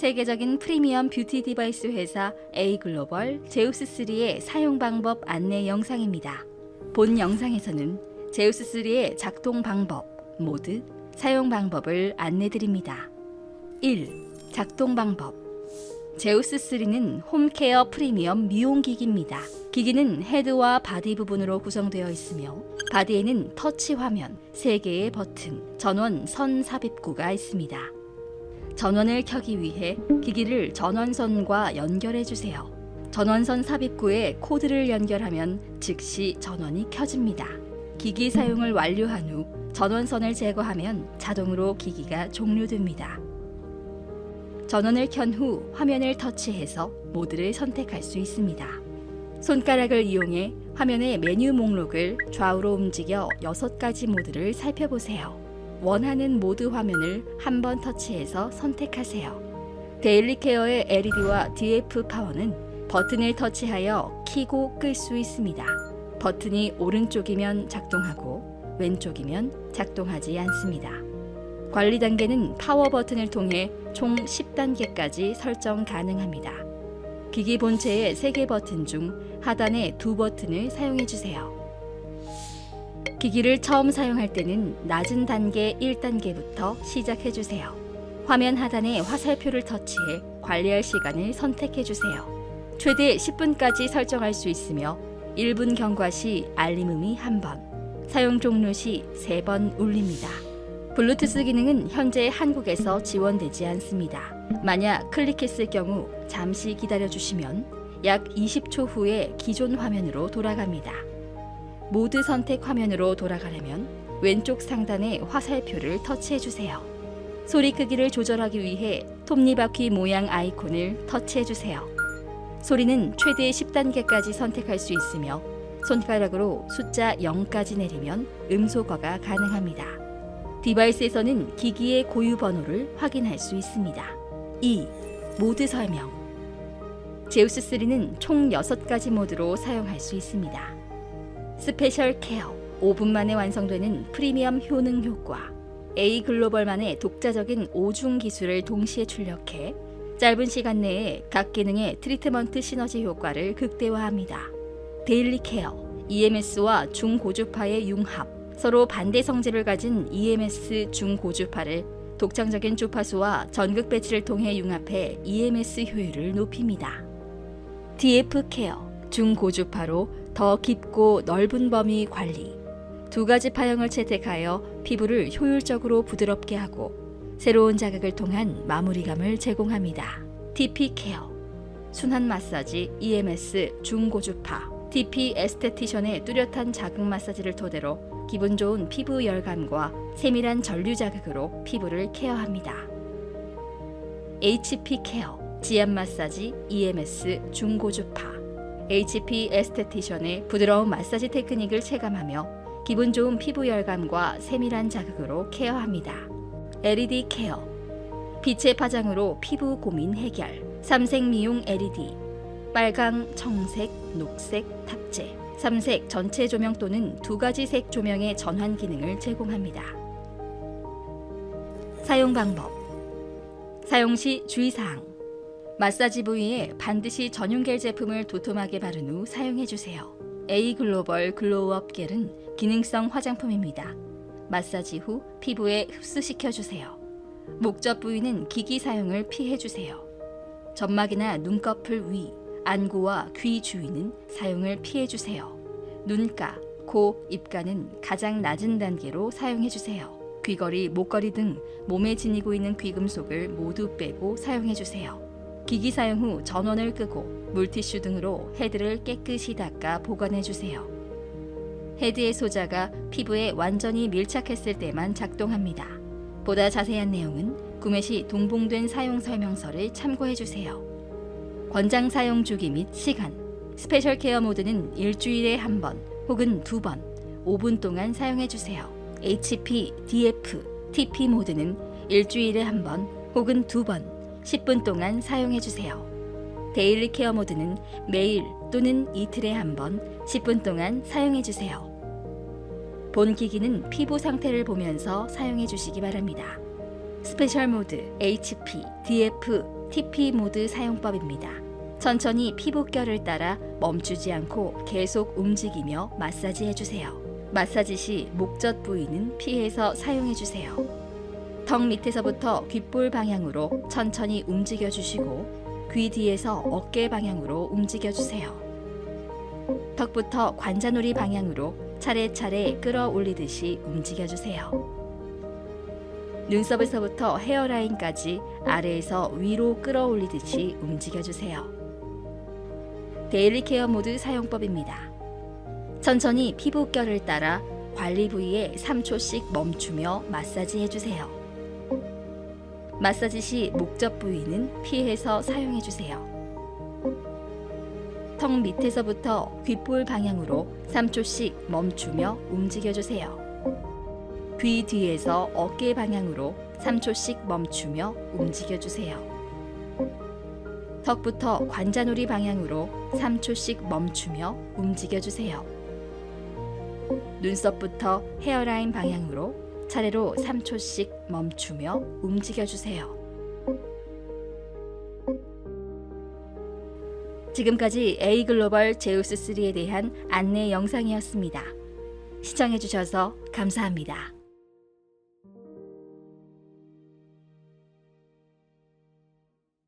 세계적인 프리미엄 뷰티 디바이스 회사 A글로벌 제우스3의 사용 방법 안내 영상입니다. 본 영상에서는 제우스3의 작동 방법, 모드, 사용 방법을 안내드립니다. 1. 작동 방법 제우스3는 홈케어 프리미엄 미용기기입니다. 기기는 헤드와 바디 부분으로 구성되어 있으며 바디에는 터치 화면, 3개의 버튼, 전원 선 삽입구가 있습니다. 전원을 켜기 위해 기기를 전원선과 연결해 주세요. 전원선 삽입구에 코드를 연결하면 즉시 전원이 켜집니다. 기기 사용을 완료한 후 전원선을 제거하면 자동으로 기기가 종료됩니다. 전원을 켠 후 화면을 터치해서 모드를 선택할 수 있습니다. 손가락을 이용해 화면의 메뉴 목록을 좌우로 움직여 6가지 모드를 살펴보세요. 원하는 모드 화면을 한 번 터치해서 선택하세요. 데일리 케어의 LED와 DF 파워는 버튼을 터치하여 키고 끌 수 있습니다. 버튼이 오른쪽이면 작동하고 왼쪽이면 작동하지 않습니다. 관리 단계는 파워 버튼을 통해 총 10단계까지 설정 가능합니다. 기기 본체의 3개 버튼 중 하단의 두 버튼을 사용해 주세요. 기기를 처음 사용할 때는 낮은 단계 1단계부터 시작해 주세요. 화면 하단의 화살표를 터치해 관리할 시간을 선택해 주세요. 최대 10분까지 설정할 수 있으며 1분 경과 시 알림음이 1번, 사용 종료 시 3번 울립니다. 블루투스 기능은 현재 한국에서 지원되지 않습니다. 만약 클릭했을 경우 잠시 기다려 주시면 약 20초 후에 기존 화면으로 돌아갑니다. 모드 선택 화면으로 돌아가려면 왼쪽 상단의 화살표를 터치해 주세요. 소리 크기를 조절하기 위해 톱니바퀴 모양 아이콘을 터치해 주세요. 소리는 최대 10단계까지 선택할 수 있으며 손가락으로 숫자 0까지 내리면 음소거가 가능합니다. 디바이스에서는 기기의 고유 번호를 확인할 수 있습니다. 2. 모드 설명 제우스3는 총 6가지 모드로 사용할 수 있습니다. 스페셜 케어 5분 만에 완성되는 프리미엄 효능 효과 A 글로벌만의 독자적인 5중 기술을 동시에 출력해 짧은 시간 내에 각 기능의 트리트먼트 시너지 효과를 극대화합니다. 데일리 케어 EMS와 중고주파의 융합 서로 반대 성질을 가진 EMS 중고주파를 독창적인 주파수와 전극 배치를 통해 융합해 EMS 효율을 높입니다. DF 케어 중고주파로 더 깊고 넓은 범위 관리. 두 가지 파형을 채택하여 피부를 효율적으로 부드럽게 하고 새로운 자극을 통한 마무리감을 제공합니다. TP 케어. 순환 마사지 EMS 중고주파. TP 에스테티션의 뚜렷한 자극 마사지를 토대로 기분 좋은 피부 열감과 세밀한 전류 자극으로 피부를 케어합니다. HP 케어. 지압 마사지 EMS 중고주파 HP 에스테티션의 부드러운 마사지 테크닉을 체감하며 기분 좋은 피부 열감과 세밀한 자극으로 케어합니다. LED 케어. 빛의 파장으로 피부 고민 해결. 삼색 미용 LED 빨강, 청색, 녹색, 탑재. 삼색 전체 조명 또는 두 가지 색 조명의 전환 기능을 제공합니다. 사용 방법. 사용 시 주의사항 마사지 부위에 반드시 전용 겔 제품을 도톰하게 바른 후 사용해 주세요. A 글로벌 글로우업 겔은 기능성 화장품입니다. 마사지 후 피부에 흡수시켜 주세요. 목젖 부위는 기기 사용을 피해 주세요. 점막이나 눈꺼풀 위, 안구와 귀 주위는 사용을 피해 주세요. 눈가, 코, 입가는 가장 낮은 단계로 사용해 주세요. 귀걸이, 목걸이 등 몸에 지니고 있는 귀금속을 모두 빼고 사용해 주세요. 기기 사용 후 전원을 끄고 물티슈 등으로 헤드를 깨끗이 닦아 보관해 주세요. 헤드의 소자가 피부에 완전히 밀착했을 때만 작동합니다. 보다 자세한 내용은 구매 시 동봉된 사용 설명서를 참고해 주세요. 권장 사용 주기 및 시간. 스페셜 케어 모드는 일주일에 한 번 혹은 두 번, 5분 동안 사용해 주세요. HP, DF, TP 모드는 일주일에 한 번 혹은 두 번, 10분 동안 사용해 주세요. 데일리 케어 모드는 매일 또는 이틀에 한 번 10분 동안 사용해 주세요. 본 기기는 피부 상태를 보면서 사용해 주시기 바랍니다. 스페셜 모드 HP, DF, TP 모드 사용법입니다. 천천히 피부결을 따라 멈추지 않고 계속 움직이며 마사지 해주세요. 마사지 시 목젖 부위는 피해서 사용해 주세요. 턱 밑에서부터 귓볼 방향으로 천천히 움직여 주시고 귀 뒤에서 어깨 방향으로 움직여 주세요. 턱부터 관자놀이 방향으로 차례차례 끌어올리듯이 움직여 주세요. 눈썹에서부터 헤어라인까지 아래에서 위로 끌어올리듯이 움직여 주세요. 데일리 케어 모드 사용법입니다. 천천히 피부결을 따라 관리 부위에 3초씩 멈추며 마사지 해주세요. 마사지 시 목젖 부위는 피해서 사용해 주세요. 턱 밑에서부터 귓볼 방향으로 3초씩 멈추며 움직여 주세요. 귀 뒤에서 어깨 방향으로 3초씩 멈추며 움직여 주세요. 턱부터 관자놀이 방향으로 3초씩 멈추며 움직여 주세요. 눈썹부터 헤어라인 방향으로 차례로 3초씩 멈추며 움직여 주세요. 지금까지 A 글로벌 제우스 3에 대한 안내 영상이었습니다. 시청해 주셔서 감사합니다.